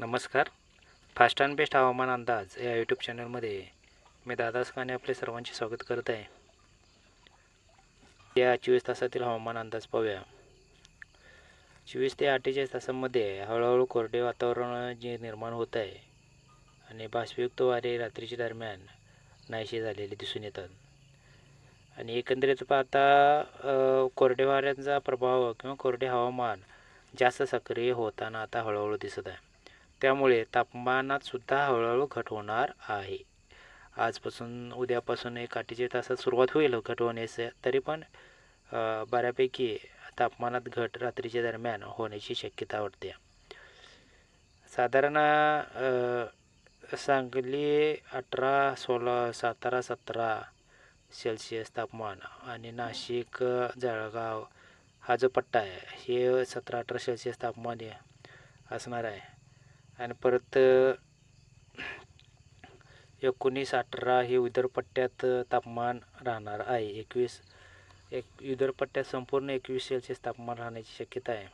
नमस्कार. Fast and best हवामान अंदाज या यूट्यूब चॅनलमध्ये मी दादास खाने आपले सर्वांचे स्वागत करत आहे. या चोवीस तासातील हवामान अंदाज पाहूया. चोवीस ते अठ्ठेचाळीस तासांमध्ये हळूहळू कोरडे वातावरण जे निर्माण होत आहे आणि बाष्पयुक्त वारे रात्रीच्या दरम्यान नाहीसे झालेले दिसून येतात. आणि एकंदरीत पाहता कोरडे वाऱ्यांचा प्रभाव किंवा कोरडे हवामान जास्त सक्रिय होताना आता हळूहळू दिसत आहे. त्यामुळे तापमानात सुद्धा हळूहळू घट होणार आहे. आजपासून उद्यापासून एक अठ्ठेचाळीस तासात सुरुवात होईल घट होण्यास तरी पण बऱ्यापैकी तापमानात घट रात्रीच्या दरम्यान होण्याची शक्यता वाटते. साधारण सांगली अठरा सोळा सातारा सतरा सेल्सिअस तापमान आणि नाशिक जळगाव हा जो पट्टा आहे हे सतरा अठरा सेल्सिअस तापमान असणार आहे. आणि परत एकोणीस अठरा हे विदर्भ पट्ट्यात तापमान राहणार आहे. एकवीस एक उदरपट्ट्यात संपूर्ण एकवीस सेल्सिअस तापमान राहण्याची शक्यता आहे.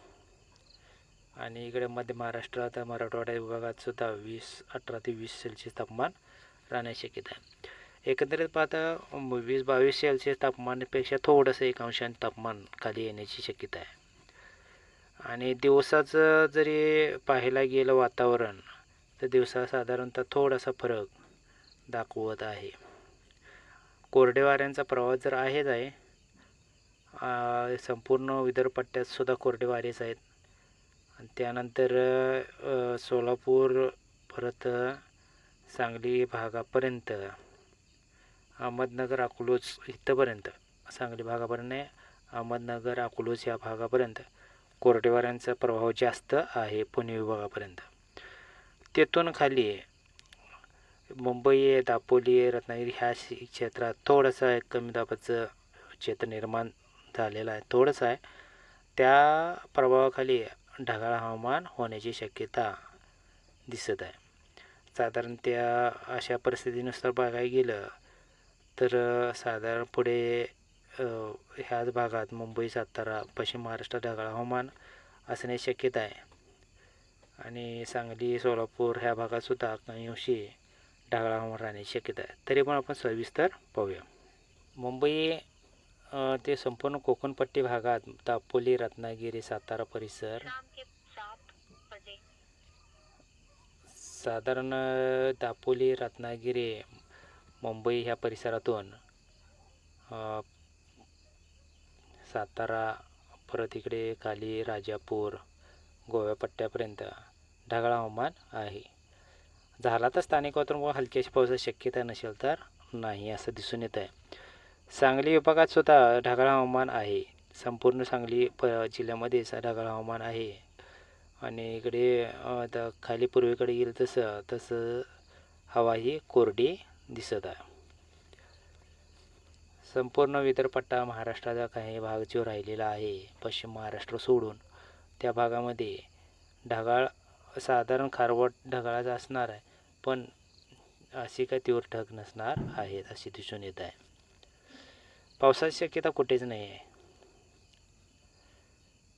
आणि इकडे मध्य महाराष्ट्रात मराठवाडा विभागात सुद्धा वीस अठरा ते वीस सेल्सिअस तापमान राहण्याची शक्यता आहे. एकंदरीत पाहता वीस बावीस सेल्सिअस तापमानापेक्षा थोडंसं एक अंशाने तापमान खाली येण्याची शक्यता आहे. आणि दिवसाचं जरी पाहायला गेलं वातावरण तर दिवसा साधारणतः थोडासा फरक दाखवत आहे. कोरडे वाऱ्यांचा प्रवास जर आहेच आहे संपूर्ण विदर्भ पट्ट्यात सुद्धा कोरडे वारेच आहेत. आणि त्यानंतर सोलापूर परत सांगली भागापर्यंत अहमदनगर अकलूज इथंपर्यंत सांगली भागापर्यंत अहमदनगर अकलूज या भागापर्यंत कोरटेवाऱ्यांचा प्रभाव जास्त आहे पुणे विभागापर्यंत. तेथून खाली मुंबई दापोली आहे रत्नागिरी ह्या शि- क्षेत्रात थोडंसं एक कमी दाबाचं क्षेत्र निर्माण झालेलं आहे थोडंसं आहे. त्या प्रभावाखाली ढगाळ हवामान होण्याची शक्यता दिसत आहे. साधारण त्या अशा परिस्थितीनुसार बघायला गेलं तर साधारण पुढे ह्याच भागात मुंबई सातारा पश्चिम महाराष्ट्र ढगाळ हवामान असणे शक्यता आहे. आणि सांगली सोलापूर ह्या भागातसुद्धा काही अंशी ढगाळ हवामान राहण्याची शक्यता आहे. तरी पण आपण सविस्तर पाहूया. मुंबई ते संपूर्ण कोकणपट्टी भागात दापोली रत्नागिरी सातारा परिसर साधारण दापोली रत्नागिरी मुंबई ह्या परिसरातून सातारा परत इकडे खाली राजापूर गोव्या पट्ट्यापर्यंत. ढगाळ हवामान आहे. झाला तर स्थानिक वातावरण हलक्याशी पावसाची शक्यता नसेल तर नाही असं दिसून येत आहे सांगली विभागात सुद्धा ढगाळ हवामान आहे. संपूर्ण सांगली प जिल्ह्यामध्ये ढगाळ हवामान आहे. आणि इकडे द खाली पूर्वेकडे गेलं तसं तसं हवा ही कोरडी दिसत आहे. संपूर्ण विदर्भपट्टा महाराष्ट्राचा काही भाग जो राहिलेला आहे पश्चिम महाराष्ट्र सोडून त्या भागामध्ये ढगाळ साधारण खारवट ढगाळाचा असणार आहे पण अशी काय तीव्र ढग नसणार आहेत अशी दिसून येत आहे. पावसाची शक्यता कुठेच नाही आहे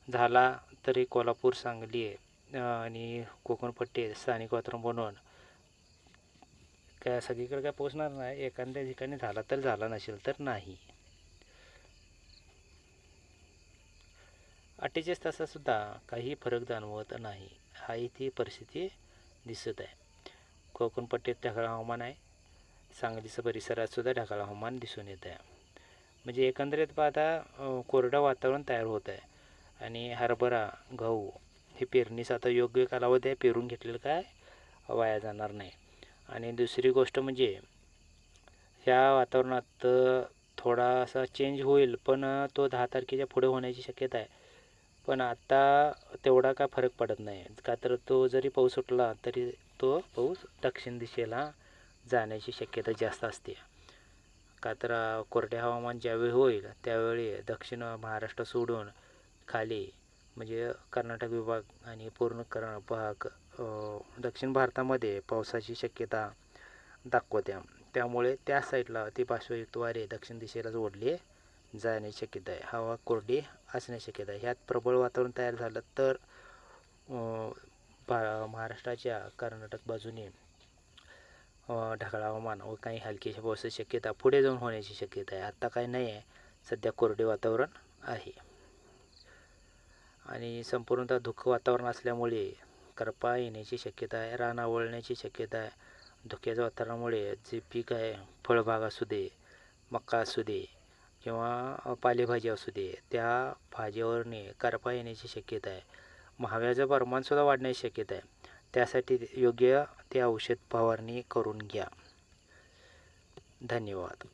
झाला तरी कोल्हापूर सांगली आणि कोकणपट्टी स्थानिक वातावरण बनवून काय सगळीकडे काय पोचणार नाही. एखाद्या ठिकाणी झाला तर झाला नसेल तर नाही. अठ्ठेचाळीस तासातसुद्धा काही फरक जाणवत नाही. हा इथे परिस्थिती दिसत आहे. कोकणपट्टीत ढगाळ हवामान आहे. सांगलीचं परिसरात सुद्धा ढगाळ हवामान दिसून येत आहे. म्हणजे एकंदरीत पाहता कोरडं वातावरण तयार होत आहे. आणि हरभरा गहू हे पेरणीचा आता योग्य कालावधी आहे. पेरून घेतलेलं काय? वाया जाणार नाही. आणि दुसरी गोष्ट म्हणजे ह्या वातावरणात थोडासा चेंज होईल पण तो दहा तारखेच्या पुढे होण्याची शक्यता आहे. पण आता तेवढा काय फरक पडत नाही. का तर तो जरी पाऊस सुटला तरी तो पाऊस दक्षिण दिशेला जाण्याची शक्यता जास्त असते. का तर कोरडे हवामान ज्यावेळी होईल त्यावेळी दक्षिण महाराष्ट्र सोडून खाली म्हणजे कर्नाटक विभाग आणि पूर्ण कर्ण भाग दक्षिण भारतामध्ये पावसाची शक्यता दाखवत्या त्यामुळे त्या साईडला ती पार्श्वयुक्त वारे दक्षिण दिशेला ओढले जाण्याची शक्यता आहे. हवा कोरडी असण्याची शक्यता आहे. ह्यात प्रबळ वातावरण तयार झालं तर भा महाराष्ट्राच्या कर्नाटक बाजूने ढगाळ हवामान व काही हलकीच्या पावसाची शक्यता पुढे जाऊन होण्याची शक्यता आहे. आत्ता काही नाही आहे. सध्या कोरडे वातावरण आहे. आणि संपूर्णतः धुकं वातावरण असल्यामुळे करपा येण्याची शक्यता आहे रान आवळण्याची शक्यता आहे. धुक्याच्या वातावरणामुळे जे पीक आहे फळबाग असू दे मका असू दे किंवा पालेभाजी असू दे त्या भाजीवरने करपा येण्याची शक्यता आहे. महाव्याचं प्रमाणसुद्धा वाढण्याची शक्यता आहे. त्यासाठी योग्य ते औषध फवारणी करून घ्या. धन्यवाद.